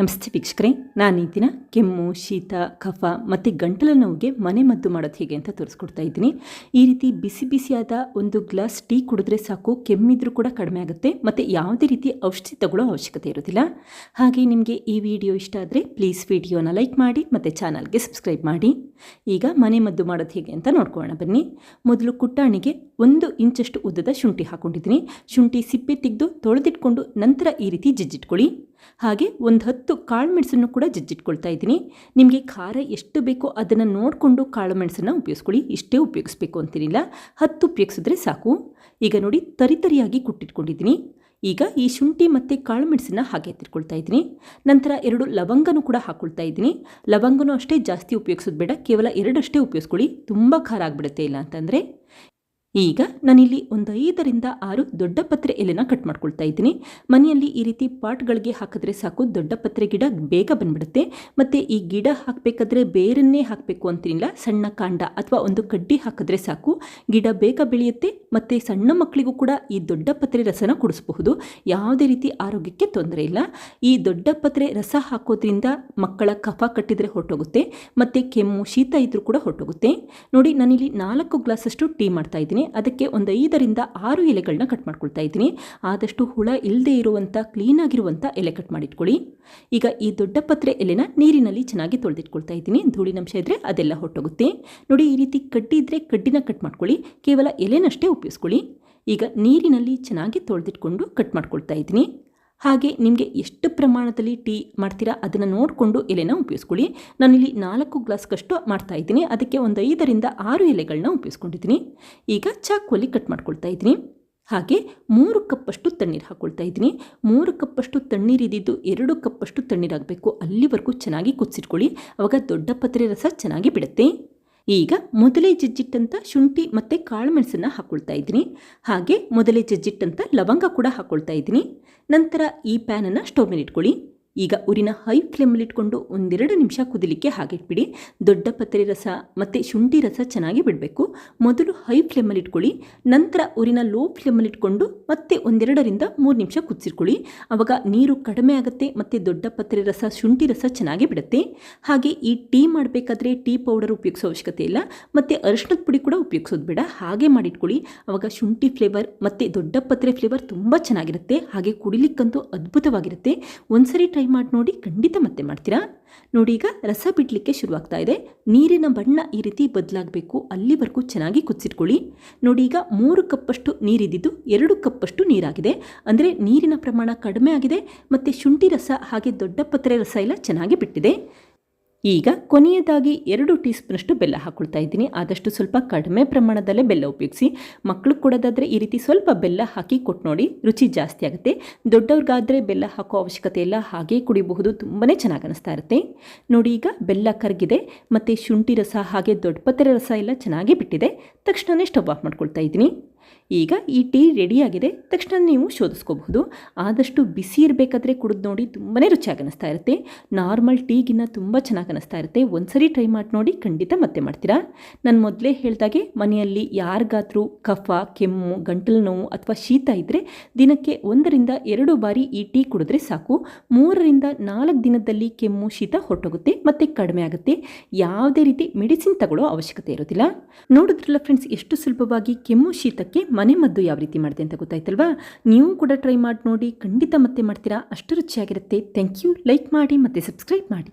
ನಮಸ್ತೆ ವೀಕ್ಷಕರೇ, ನಾನು ಈ ದಿನ ಕೆಮ್ಮು, ಶೀತ, ಕಫ ಮತ್ತು ಗಂಟಲ ನೋವಿಗೆ ಮನೆ ಮದ್ದು ಮಾಡೋದು ಹೇಗೆ ಅಂತ ತೋರಿಸ್ಕೊಡ್ತಾ ಇದ್ದೀನಿ. ಈ ರೀತಿ ಬಿಸಿ ಬಿಸಿಯಾದ ಒಂದು ಗ್ಲಾಸ್ ಟೀ ಕುಡಿದ್ರೆ ಸಾಕು, ಕೆಮ್ಮಿದ್ರೂ ಕೂಡ ಕಡಿಮೆ ಆಗುತ್ತೆ ಮತ್ತು ಯಾವುದೇ ರೀತಿ ಔಷಧಿ ತಗೊಳ್ಳೋ ಅವಶ್ಯಕತೆ ಇರೋದಿಲ್ಲ. ಹಾಗೆ ನಿಮಗೆ ಈ ವಿಡಿಯೋ ಇಷ್ಟ ಆದರೆ ಪ್ಲೀಸ್ ವಿಡಿಯೋನ ಲೈಕ್ ಮಾಡಿ ಮತ್ತು ಚಾನಲ್ಗೆ ಸಬ್ಸ್ಕ್ರೈಬ್ ಮಾಡಿ. ಈಗ ಮನೆ ಮದ್ದು ಮಾಡೋದು ಹೇಗೆ ಅಂತ ನೋಡ್ಕೊಳ್ಳೋಣ ಬನ್ನಿ. ಮೊದಲು ಕುಟ್ಟಾಣಿಗೆ ಒಂದು ಇಂಚಷ್ಟು ಉದ್ದದ ಶುಂಠಿ ಹಾಕ್ಕೊಂಡಿದ್ದೀನಿ ಶುಂಠಿ ಸಿಪ್ಪೆ ತೆಗೆದು ತೊಳೆದಿಟ್ಕೊಂಡು ನಂತರ ಈ ರೀತಿ ಜಜ್ಜಿಟ್ಕೊಳ್ಳಿ. ಹಾಗೆ ಒಂದು ಹತ್ತು ಕಾಳು ಮೆಣಸನ್ನು ಕೂಡ ಜಜ್ಜಿಟ್ಕೊಳ್ತಾ ಇದ್ದೀನಿ. ನಿಮಗೆ ಖಾರ ಎಷ್ಟು ಬೇಕೋ ಅದನ್ನು ನೋಡಿಕೊಂಡು ಕಾಳು ಮೆಣಸನ್ನು ಉಪಯೋಗಿಸ್ಕೊಳ್ಳಿ. ಇಷ್ಟೇ ಉಪಯೋಗಿಸ್ಬೇಕು ಅಂತೀನಿಲ್ಲ ಹತ್ತು ಉಪಯೋಗಿಸಿದ್ರೆ ಸಾಕು. ಈಗ ನೋಡಿ ತರಿತರಿಯಾಗಿ ಕುಟ್ಟಿಟ್ಕೊಂಡಿದ್ದೀನಿ. ಈಗ ಈ ಶುಂಠಿ ಮತ್ತು ಕಾಳು ಮೆಣಸನ್ನ ಹಾಗೆ ಎತ್ತಿಟ್ಕೊಳ್ತಾ ಇದ್ದೀನಿ. ನಂತರ ಎರಡು ಲವಂಗನೂ ಕೂಡ ಹಾಕ್ಕೊಳ್ತಾ ಇದ್ದೀನಿ. ಲವಂಗನೂ ಅಷ್ಟೇ ಜಾಸ್ತಿ ಉಪಯೋಗಿಸೋದು ಬೇಡ. ಕೇವಲ ಎರಡಷ್ಟೇ ಉಪಯೋಗಿಸ್ಕೊಳ್ಳಿ. ತುಂಬ ಖಾರ ಆಗಿಬಿಡುತ್ತೆ ಇಲ್ಲ ಅಂತಂದರೆ. ಈಗ ನಾನಿಲ್ಲಿ ಒಂದು ಐದರಿಂದ ಆರು ದೊಡ್ಡ ಪತ್ರೆ ಎಲೆನ ಕಟ್ ಮಾಡ್ಕೊಳ್ತಾ ಇದ್ದೀನಿ. ಮನೆಯಲ್ಲಿ ಈ ರೀತಿ ಪಾಟ್ಗಳಿಗೆ ಹಾಕಿದ್ರೆ ಸಾಕು, ದೊಡ್ಡ ಪತ್ರೆ ಗಿಡ ಬೇಗ ಬಂದ್ಬಿಡುತ್ತೆ. ಮತ್ತು ಈ ಗಿಡ ಹಾಕಬೇಕಾದ್ರೆ ಬೇರನ್ನೇ ಹಾಕಬೇಕು ಅಂತಿಲ್ಲ ಸಣ್ಣ ಕಾಂಡ ಅಥವಾ ಒಂದು ಕಡ್ಡಿ ಹಾಕಿದ್ರೆ ಸಾಕು. ಗಿಡ ಬೇಗ ಬೆಳೆಯುತ್ತೆ, ಮತ್ತು ಸಣ್ಣ ಮಕ್ಕಳಿಗೂ ಕೂಡ ಈ ದೊಡ್ಡ ಪತ್ರೆ ರಸನ ಕುಡಿಸಬಹುದು. ಯಾವುದೇ ರೀತಿ ಆರೋಗ್ಯಕ್ಕೆ ತೊಂದರೆ ಇಲ್ಲ. ಈ ದೊಡ್ಡ ಪತ್ರೆ ರಸ ಹಾಕೋದ್ರಿಂದ ಮಕ್ಕಳ ಕಫ ಕಟ್ಟಿದರೆ ಹೊರಟೋಗುತ್ತೆ, ಮತ್ತು ಕೆಮ್ಮು, ಶೀತ ಇದ್ದರೂ ಕೂಡ ಹೊರಟೋಗುತ್ತೆ. ನೋಡಿ, ನಾನಿಲ್ಲಿ ನಾಲ್ಕು ಗ್ಲಾಸಷ್ಟು ಟೀ ಮಾಡ್ತಾ ಇದ್ದೀನಿ. ಅದಕ್ಕೆ ಒಂದು ಐದರಿಂದ ಆರು ಎಲೆಗಳನ್ನ ಕಟ್ ಮಾಡ್ಕೊಳ್ತಾ ಇದ್ದೀನಿ ಆದಷ್ಟು ಹುಳ ಇಲ್ಲದೆ ಇರುವಂಥ ಕ್ಲೀನಾಗಿರುವಂಥ ಎಲೆ ಕಟ್ ಮಾಡಿಟ್ಕೊಳ್ಳಿ. ಈಗ ಈ ದೊಡ್ಡ ಪತ್ರೆ ಎಲೆನ ನೀರಿನಲ್ಲಿ ಚೆನ್ನಾಗಿ ತೊಳೆದಿಟ್ಕೊಳ್ತಾ ಇದ್ದೀನಿ ಧೂಳಿನಂಶ ಇದ್ದರೆ ಅದೆಲ್ಲ ಹೊಟ್ಟೋಗುತ್ತೆ ನೋಡಿ, ಈ ರೀತಿ ಕಡ್ಡಿ ಇದ್ದರೆ ಕಡ್ಡಿನ ಕಟ್ ಮಾಡ್ಕೊಳ್ಳಿ. ಕೇವಲ ಎಲೆನಷ್ಟೇ ಉಪಯೋಗಿಸ್ಕೊಳ್ಳಿ. ಈಗ ನೀರಿನಲ್ಲಿ ಚೆನ್ನಾಗಿ ತೊಳೆದಿಟ್ಕೊಂಡು ಕಟ್ ಮಾಡ್ಕೊಳ್ತಾ ಇದ್ದೀನಿ ಹಾಗೆ ನಿಮಗೆ ಎಷ್ಟು ಪ್ರಮಾಣದಲ್ಲಿ ಟೀ ಮಾಡ್ತೀರಾ ಅದನ್ನು ನೋಡಿಕೊಂಡು ಎಲೆನ ಉಪಯೋಗಿಸ್ಕೊಳ್ಳಿ. ನಾನಿಲ್ಲಿ ನಾಲ್ಕು ಗ್ಲಾಸ್ಗಷ್ಟು ಮಾಡ್ತಾ ಇದ್ದೀನಿ. ಅದಕ್ಕೆ ಒಂದು ಐದರಿಂದ ಆರು ಎಲೆಗಳನ್ನ ಉಪಯೋಗಿಸ್ಕೊಂಡಿದ್ದೀನಿ. ಈಗ ಚಾಕುವಲ್ಲಿ ಕಟ್ ಮಾಡ್ಕೊಳ್ತಾ ಇದ್ದೀನಿ. ಹಾಗೆ ಮೂರು ಕಪ್ಪಷ್ಟು ತಣ್ಣೀರು ಹಾಕ್ಕೊಳ್ತಾ ಇದ್ದೀನಿ. ಮೂರು ಕಪ್ಪಷ್ಟು ತಣ್ಣೀರು ಇದ್ದಿದ್ದು ಎರಡು ಕಪ್ಪಷ್ಟು ತಣ್ಣೀರಾಗಬೇಕು ಅಲ್ಲಿವರೆಗೂ ಚೆನ್ನಾಗಿ ಕುದಿಸಿಟ್ಕೊಳ್ಳಿ. ಅವಾಗ ದೊಡ್ಡ ಪತ್ರೆ ರಸ ಚೆನ್ನಾಗಿ ಬಿಡುತ್ತೆ. ಈಗ ಮೊದಲೇ ಜಜ್ಜಿಟ್ಟಂಥ ಶುಂಠಿ ಮತ್ತು ಕಾಳು ಮೆಣಸನ್ನು ಹಾಕ್ಕೊಳ್ತಾ ಇದ್ದೀನಿ. ಹಾಗೆ ಮೊದಲೇ ಜಜ್ಜಿಟ್ಟಂಥ ಲವಂಗ ಕೂಡ ಹಾಕ್ಕೊಳ್ತಾ ಇದ್ದೀನಿ. ನಂತರ ಈ ಪ್ಯಾನನ್ನು ಸ್ಟವ್ ಮೇಲೆ ಇಟ್ಕೊಳ್ಳಿ. ಈಗ ಉರಿನ ಹೈ ಫ್ಲೇಮಲ್ಲಿ ಇಟ್ಕೊಂಡು ಒಂದೆರಡು ನಿಮಿಷ ಕುದಿಲಿಕ್ಕೆ ಹಾಗಿಟ್ಬಿಡಿ ದೊಡ್ಡ ಪತ್ರೆ ರಸ ಮತ್ತು ಶುಂಠಿ ರಸ ಚೆನ್ನಾಗಿ ಬಿಡಬೇಕು. ಮೊದಲು ಹೈ ಫ್ಲೇಮಲ್ಲಿ ಇಟ್ಕೊಳ್ಳಿ. ನಂತರ ಉರಿನ ಲೋ ಫ್ಲೇಮಲ್ಲಿ ಇಟ್ಕೊಂಡು ಮತ್ತೆ ಒಂದೆರಡರಿಂದ ಮೂರು ನಿಮಿಷ ಕುದಿಸಿರ್ಕೊಳ್ಳಿ ಆವಾಗ ನೀರು ಕಡಿಮೆ ಆಗುತ್ತೆ ಮತ್ತು ದೊಡ್ಡ ಪತ್ರೆ ರಸ, ಶುಂಠಿ ರಸ ಚೆನ್ನಾಗಿ ಬಿಡುತ್ತೆ. ಹಾಗೆ ಈ ಟೀ ಮಾಡಬೇಕಾದ್ರೆ ಟೀ ಪೌಡರ್ ಉಪಯೋಗಿಸೋ ಅವಶ್ಯಕತೆ ಇಲ್ಲ. ಮತ್ತು ಅರಿಶಿಣದ ಪುಡಿ ಕೂಡ ಉಪಯೋಗಿಸೋದು ಬೇಡ. ಹಾಗೆ ಮಾಡಿಟ್ಕೊಳ್ಳಿ. ಆವಾಗ ಶುಂಠಿ ಫ್ಲೇವರ್ ಮತ್ತು ದೊಡ್ಡ ಪತ್ರೆ ಫ್ಲೇವರ್ ತುಂಬ ಚೆನ್ನಾಗಿರುತ್ತೆ. ಹಾಗೆ ಕುಡಿಲಿಕ್ಕಂತೂ ಅದ್ಭುತವಾಗಿರುತ್ತೆ. ಒಂದ್ಸರಿ ಟ್ರೈ ಮಾಡಿ ನೋಡಿ ಖಂಡಿತ ಮತ್ತೆ ಮಾಡ್ತೀರಾ? ನೋಡಿ ಈಗ ರಸ ಬಿಡಲಿಕ್ಕೆ ಶುರುವಾಗ್ತಾ ಇದೆ. ನೀರಿನ ಬಣ್ಣ ಈ ರೀತಿ ಬದಲಾಗಬೇಕು. ಅಲ್ಲಿವರೆಗೂ ಚೆನ್ನಾಗಿ ಕುದಿಸಿಟ್ಕೊಳ್ಳಿ. ನೋಡಿ ಈಗ ಮೂರು ಕಪ್ಪಷ್ಟು ನೀರಿದ್ದಿದ್ದು ಎರಡು ಕಪ್ಪಷ್ಟು ನೀರಾಗಿದೆ. ಅಂದರೆ ನೀರಿನ ಪ್ರಮಾಣ ಕಡಿಮೆ ಆಗಿದೆ. ಮತ್ತು ಶುಂಠಿ ರಸ ಹಾಗೆ ದೊಡ್ಡ ಪತ್ರೆ ರಸ ಎಲ್ಲ ಚೆನ್ನಾಗಿ ಬಿಟ್ಟಿದೆ. ಈಗ ಕೊನೆಯದಾಗಿ ಎರಡು ಟೀ ಸ್ಪೂನಷ್ಟು ಬೆಲ್ಲ ಹಾಕ್ಕೊಳ್ತಾ ಇದ್ದೀನಿ. ಆದಷ್ಟು ಸ್ವಲ್ಪ ಕಡಿಮೆ ಪ್ರಮಾಣದಲ್ಲೇ ಬೆಲ್ಲ ಉಪಯೋಗಿಸಿ. ಮಕ್ಕಳು ಕೊಡೋದಾದರೆ ಈ ರೀತಿ ಸ್ವಲ್ಪ ಬೆಲ್ಲ ಹಾಕಿ ಕೊಟ್ಟು ನೋಡಿ, ರುಚಿ ಜಾಸ್ತಿ ಆಗುತ್ತೆ. ದೊಡ್ಡವ್ರಿಗಾದರೆ ಬೆಲ್ಲ ಹಾಕೋ ಅವಶ್ಯಕತೆ ಇಲ್ಲ, ಹಾಗೇ ಕುಡಿಬಹುದು ತುಂಬಾ ಚೆನ್ನಾಗಿ ಅನಿಸ್ತಾ ಇರುತ್ತೆ. ನೋಡಿ ಈಗ ಬೆಲ್ಲ ಕರಗಿದೆ, ಮತ್ತು ಶುಂಠಿ ರಸ ಹಾಗೆ ದೊಡ್ಡ ಪತ್ರೆ ರಸ ಎಲ್ಲ ಚೆನ್ನಾಗಿ ಬಿಟ್ಟಿದೆ. ತಕ್ಷಣವೇ ಸ್ಟವ್ ಆಫ್ ಮಾಡ್ಕೊಳ್ತಾ ಇದ್ದೀನಿ. ಈಗ ಈ ಟೀ ರೆಡಿಯಾಗಿದೆ. ತಕ್ಷಣ ನೀವು ಶೋಧಿಸ್ಕೋಬಹುದು. ಆದಷ್ಟು ಬಿಸಿ ಇರಬೇಕಾದ್ರೆ ಕುಡಿದು ನೋಡಿ ತುಂಬಾ ರುಚಿಯಾಗಿ ಅನಿಸ್ತಾ ಇರುತ್ತೆ. ನಾರ್ಮಲ್ ಟೀಗಿನ್ನ ತುಂಬ ಚೆನ್ನಾಗಿ ಅನಿಸ್ತಾ ಇರುತ್ತೆ. ಒಂದ್ಸರಿ ಟ್ರೈ ಮಾಡಿ ನೋಡಿ ಖಂಡಿತ ಮತ್ತೆ ಮಾಡ್ತೀರಾ? ನಾನು ಮೊದಲೇ ಹೇಳಿದಾಗೆ ಮನೆಯಲ್ಲಿ ಯಾರಿಗಾದರೂ ಕಫ, ಕೆಮ್ಮು, ಗಂಟಲು ನೋವು ಅಥವಾ ಶೀತ ಇದ್ದರೆ ದಿನಕ್ಕೆ ಒಂದರಿಂದ ಎರಡು ಬಾರಿ ಈ ಟೀ ಕುಡಿದ್ರೆ ಸಾಕು. ಮೂರರಿಂದ ನಾಲ್ಕು ದಿನದಲ್ಲಿ ಕೆಮ್ಮು, ಶೀತ ಹೊರಟೋಗುತ್ತೆ ಮತ್ತು ಕಡಿಮೆ ಆಗುತ್ತೆ. ಯಾವುದೇ ರೀತಿ ಮೆಡಿಸಿನ್ ತಗೊಳ್ಳೋ ಅವಶ್ಯಕತೆ ಇರೋದಿಲ್ಲ. ನೋಡಿದ್ರಲ್ಲ ಫ್ರೆಂಡ್ಸ್, ಎಷ್ಟು ಸುಲಭವಾಗಿ ಕೆಮ್ಮು, ಶೀತಕ್ಕೆ ಮನೆ ಮದ್ದು ಯಾವ ರೀತಿ ಮಾಡಿದೆ ಅಂತ ಗೊತ್ತಾಯ್ತಲ್ವಾ? ನೀವು ಕೂಡ ಟ್ರೈ ಮಾಡಿ ನೋಡಿ, ಖಂಡಿತ ಮತ್ತೆ ಮಾಡ್ತೀರಾ. ಅಷ್ಟು ರುಚಿಯಾಗಿರುತ್ತೆ. ಥ್ಯಾಂಕ್ ಯು ಲೈಕ್ ಮಾಡಿ ಮತ್ತು ಸಬ್ಸ್ಕ್ರೈಬ್ ಮಾಡಿ.